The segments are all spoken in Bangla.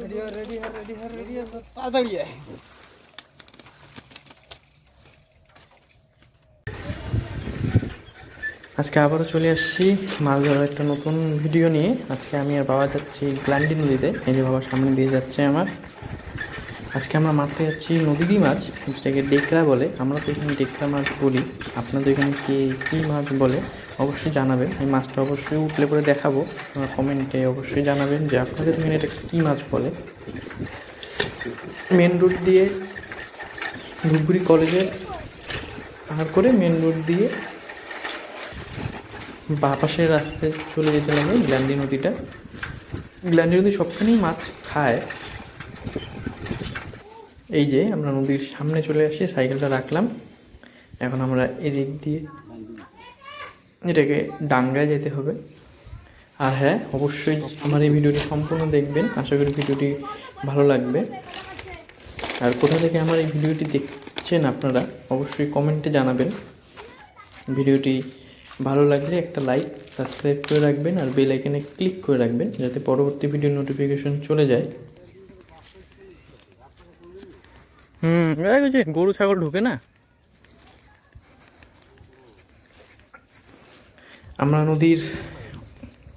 রেডি হ রেডি হ রেডি হ রেডি হ তাড়াতাড়ি আয় আজকে আবারও চলে আসছি মাছ ধরার একটা নতুন ভিডিও নিয়ে। আজকে আমি আর বাবা যাচ্ছি গ্ল্যান্ডি নদীতে। এই যে বাবা সামনে দিয়ে যাচ্ছে আমার। আজকে আমরা মারতে যাচ্ছি নদীরই মাছ যেটাকে ডেকরা বলে। আমরা তো এখানে ডেকরা মাছ বলি। আপনাদের এখানে কি কী মাছ বলে? অবশ্যই জানাবেন। আমি মাছটা অবশ্যই উঠলে পরে দেখাবো। আপনারা কমেন্টে অবশ্যই জানাবেন যে আপনাদের এখানে এটা কী মাছ বলে। মেন রোড দিয়ে ধূপগুড়ি কলেজে পার করে মেন রোড দিয়ে বা পাশের রাস্তায় চলে যেতে লাগে গ্ল্যান্ডি নদীটা। গ্ল্যান্ডি নদী সবখানেই মাছ খায়। এই যে আমরা নদীর সামনে চলে আসি সাইকেলটা রাখলাম। এখন আমরা এদিক দিয়ে এটাকে ডাঙ্গায় যেতে হবে। আর হ্যাঁ অবশ্যই আমার এই ভিডিওটি সম্পূর্ণ দেখবেন। আশা করি ভিডিওটি ভালো লাগবে। আর কোথা থেকে আমার এই ভিডিওটি দেখছেন আপনারা, অবশ্যই কমেন্টে জানাবেন। ভিডিওটি ভালো লাগলে একটা লাইক, সাবস্ক্রাইব করে রাখবেন আর বেল আইকনে ক্লিক করে রাখবেন, যাতে পরবর্তী ভিডিও নোটিফিকেশন চলে যায়। হুম গরু, ছাগল ঢুকে না? আমরা নদীর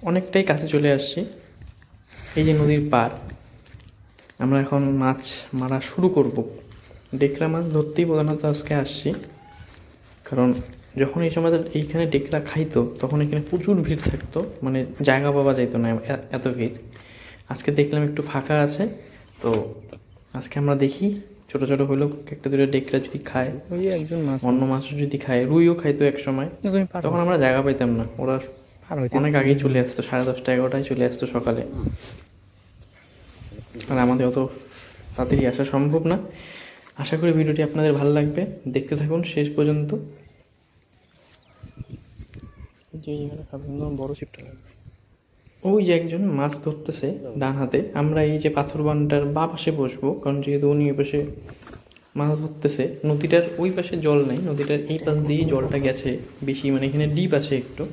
অনেকটাই কাছে চলে আসছি। এই যে নদীর পার আমরা এখন মাছ মারা শুরু করব। ডেকরা মাছ ধরতেই প্রধানত আজকে আসছি। কারণ যখন এই সময় এইখানে ডেকরা খাইতো, তখন এখানে প্রচুর ভিড় থাকতো মানে জায়গা পাওয়া যেত না এত ভিড়। আজকে দেখলাম একটু ফাঁকা আছে, তো আজকে আমরা দেখি ছোট ছোট হলেও একটা দুটো ডেকরা যদি খায় ওই একজন মাছ অন্য মাছও যদি খায় রুইও খাইতো এক সময় তখন আমরা জায়গা পাইতাম না। ওরা অনেক আগেই চলে আসতো সাড়ে দশটা এগারোটায় চলে আসতো সকালে। আর আমাদের অত তাড়াতাড়ি আসা সম্ভব না। আশা করি ভিডিওটি আপনাদের ভালো লাগবে। দেখতে থাকুন শেষ পর্যন্ত। যে বড় ছিপটা লাগবে। ওই যে একজন মাছ ধরতেছে ডান হাতে। আমরা এই যে পাথর বানটার বা পাশে বসবো কারণ যেহেতু উনি ওই পাশে মাছ ধরতেছে নদীটার ওই পাশে জল নেই নদীটার এই পাশ দিয়েই জলটা গেছে বেশি মানে এখানে ডিপ আছে একটু।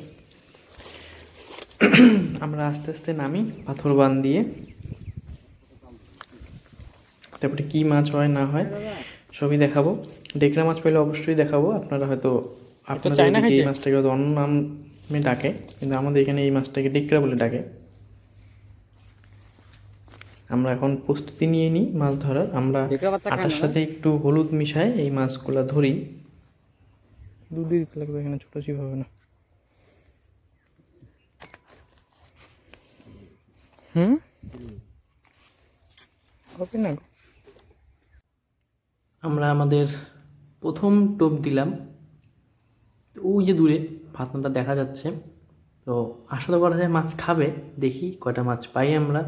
আমরা আস্তে আস্তে নামি পাথর বান দিয়ে। তারপরে কি মাছ হয় না হয় সবই দেখাবো। ডেকরা মাছ পেলে অবশ্যই দেখাবো। আপনারা হয়তো এই মাছটাকে হয়তো অন্য নামে ডাকে কিন্তু আমাদের এখানে এই মাছটাকে ডেকরা বলে ডাকে। আমরা এখন প্রস্তুতি নিয়ে নিই মাছ ধরার। আমরা আটার? সাথে একটু হলুদ মিশাই এই মাছগুলা ধরি। দুধ দিয়ে দিতে লাগবে এখানে ছোটো ছিপ হবে না। হুম? হবে না। আমরা আমাদের প্রথম টোপ দিলাম। তো ওই যে দূরে। ভাতনাটা দেখা যাচ্ছে। তো আশা তো করা যায় মাছ খাবে, দেখি কয়টা মাছ পাই আমরা।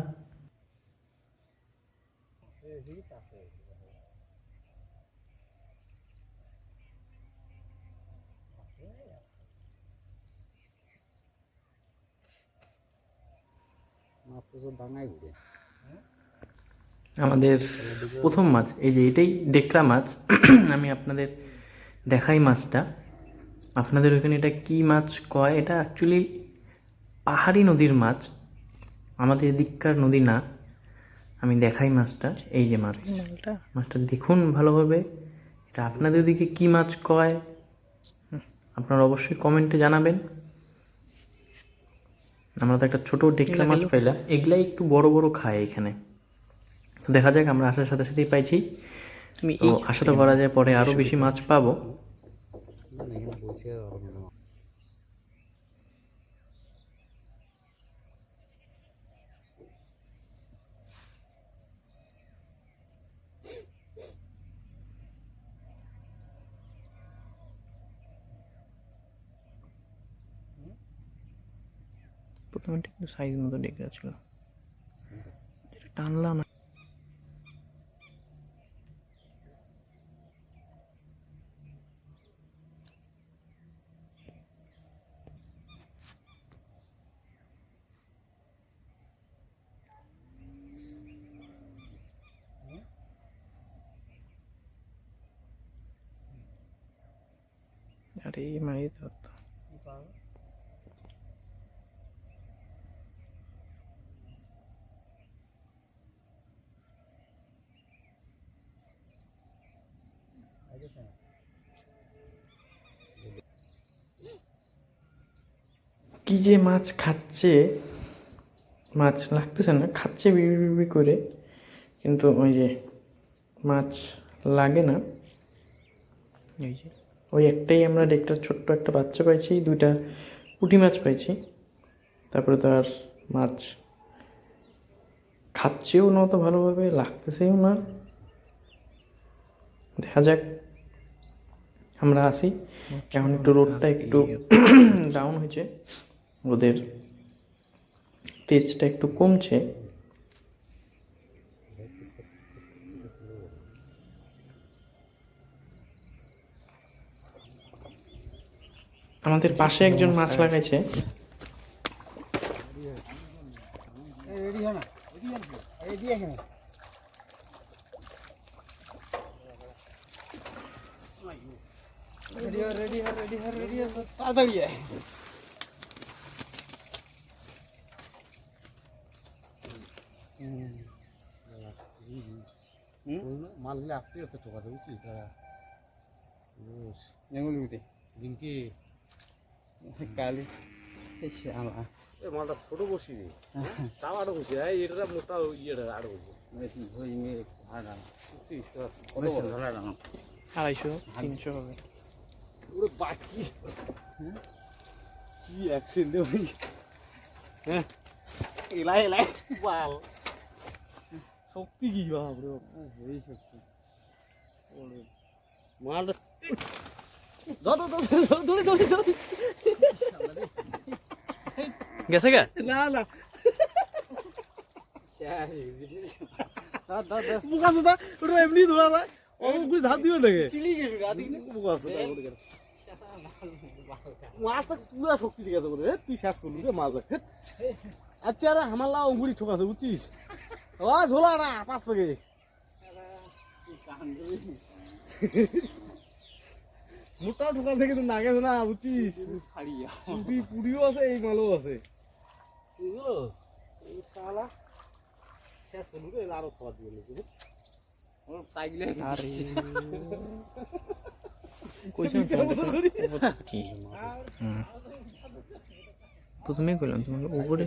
আমাদের প্রথম মাছ, এই যে এটাই ডেকরা মাছ। আমি আপনাদের দেখাই মাছটা। আপনাদের ওখানে এটা কি মাছ কয়? এটা অ্যাকচুয়ালি পাহাড়ি নদীর মাছ। আমাদের এদিককার নদী না। আমি দেখাই মাছটা। এই যে মাছ। মাছটা। দেখুন ভালোভাবে। এটা আপনাদের দিকে কি মাছ কয়? আপনারা অবশ্যই কমেন্টে জানাবেন। আমরা তো একটা ছোট ডেকরা মাছ পাইলাম। এগুলাই একটু বড় বড় খায় এখানে। তো দেখা যাক আমরা আসার সাথে সাথেই পাইছি। আশা তো করা যায় পরে আরও বেশি মাছ পাবো। এখানে বসে প্রথমে কিন্তু সাইজ মতো ডেকে ছিল এটা টানলাম আর এই মাই কি যে মাছ খাচ্ছে, মাছ লাগতেছে না, খাচ্ছে বিবি বিবি করে, কিন্তু ওই যে মাছ লাগে না। ওই যে। ওই একটাই আমরা একটা ছোট্ট একটা বাচ্চা পাইছি, দুইটা পুঁটি মাছ পাইছি। তারপরে তো আর মাছ খাচ্ছেও না তো ভালোভাবে, লাগতেছেও না। দেখা যাক। আমরা আসি। এখন একটু রোডটা একটু ডাউন হয়েছে। ওদের তেজটা একটু কমছে। আমাদের পাশে একজন মাছ লাগাইছে রেডি হয়। না রেডি এখানে রেডি রেডি রেডি রেডি তাড়াতাড়ি আয় মালগুলো আসতে আসতে তারা জঙ্গলগুলিতে ডিঙ্কি কালি। শ্যামা এ মালটা ছোট বসি রে তাও আরও বসি। এই এটা মোটা ইয়েটা আরও বসি। হই মে ভাড়া বুঝছিস তো কত বড় ধরা রাখা আড়াইশো তিনশো হবে। ওরে বাকি। কি অ্যাক্সিডেন্ট হই হ্যাঁ? এলাই এলাই। বাল। শক্তি কি বাপ। রে সত্যি মালটা গেছে গা না না। বুকা সুদা ওটা এমনি ধরা যায়। কুছ হাত দিও বুকা মাছটা পুরা শক্তি ঠিক আছে বলে এ, তুই শেষ করলি রে মাছ আচ্ছা রে আমার লাউ অঙ্গুরি ঠোকাছে বুঝছিস? ও ঝোলা না পাঁচ পেগে মোটাও ঠোকাছে কিন্তু না গেছে না বুঝছিস পুরি পুরিও আছে এই মালও আছে। এগুলো? এই শালা। শেষ করলি আরও খাবার দিয়ে নিবি ওর পাইলে আরে। কইছিলাম তোমাকে কি হুম। প্রথমেই কইলাম তোমাকে উপরে।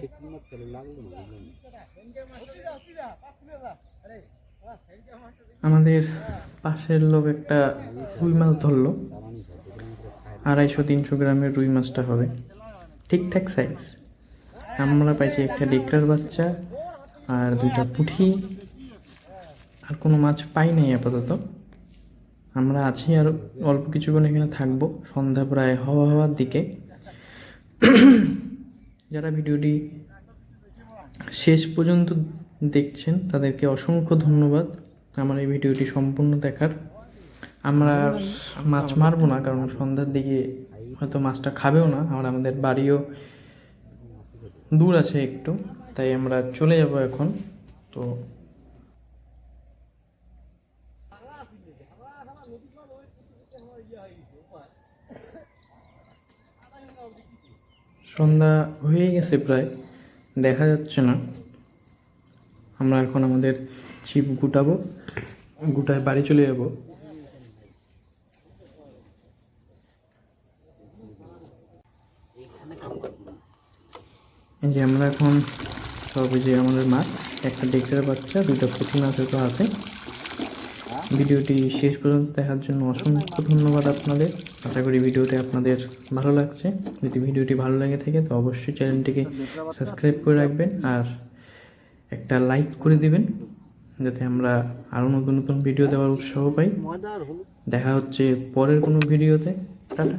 আমাদের পাশের লোক একটা রুই মাছ ধরলো। আড়াইশো, তিনশো গ্রামের রুই মাছটা হবে। ঠিকঠাক সাইজ আমরা পাইছি একটা ডেকরার বাচ্চা আর দুইটা পুঁঠি। আর কোনো মাছ পাই নাই আপাতত। আমরা আছি আর অল্প কিছুক্ষণ এখানে থাকব। সন্ধ্যা প্রায় হওয়া হওয়ার দিকে। যারা ভিডিওটি শেষ পর্যন্ত দেখছেন, তাদেরকে অসংখ্য ধন্যবাদ। আমার এই ভিডিওটি সম্পূর্ণ দেখার। আমরা মাছ মারবো না, কারণ সন্ধ্যার দিকে হয়তো মাছটা খাবেও না। আর আমাদের বাড়িও দূর আছে একটু, তাই আমরা চলে যাব এখন। তো সন্ধ্যা হয়ে গেছে প্রায়, দেখা যাচ্ছে না। আমরা এখন আমাদের ছিপ গুটাবো, গুটায় বাড়ি চলে যাব। যে আমরা এখন সব যে আমাদের মাছ, একটা ডেকের বাচ্চা দুটো পুঁটি মাছের তো আছে। ভিডিওটি শেষ পর্যন্ত দেখার জন্য অসংখ্য ধন্যবাদ আপনাদের। আশা করি ভিডিওটি আপনাদের ভালো লাগছে। যদি ভিডিওটি ভালো লাগে থাকে, তো অবশ্যই চ্যানেলটিকে সাবস্ক্রাইব করে রাখবেন আর একটা লাইক করে দিবেন, যাতে আমরা আরও নতুন নতুন ভিডিও দেওয়ার উৎসাহ পাই। দেখা হচ্ছে পরের কোনো ভিডিওতে। টাটা।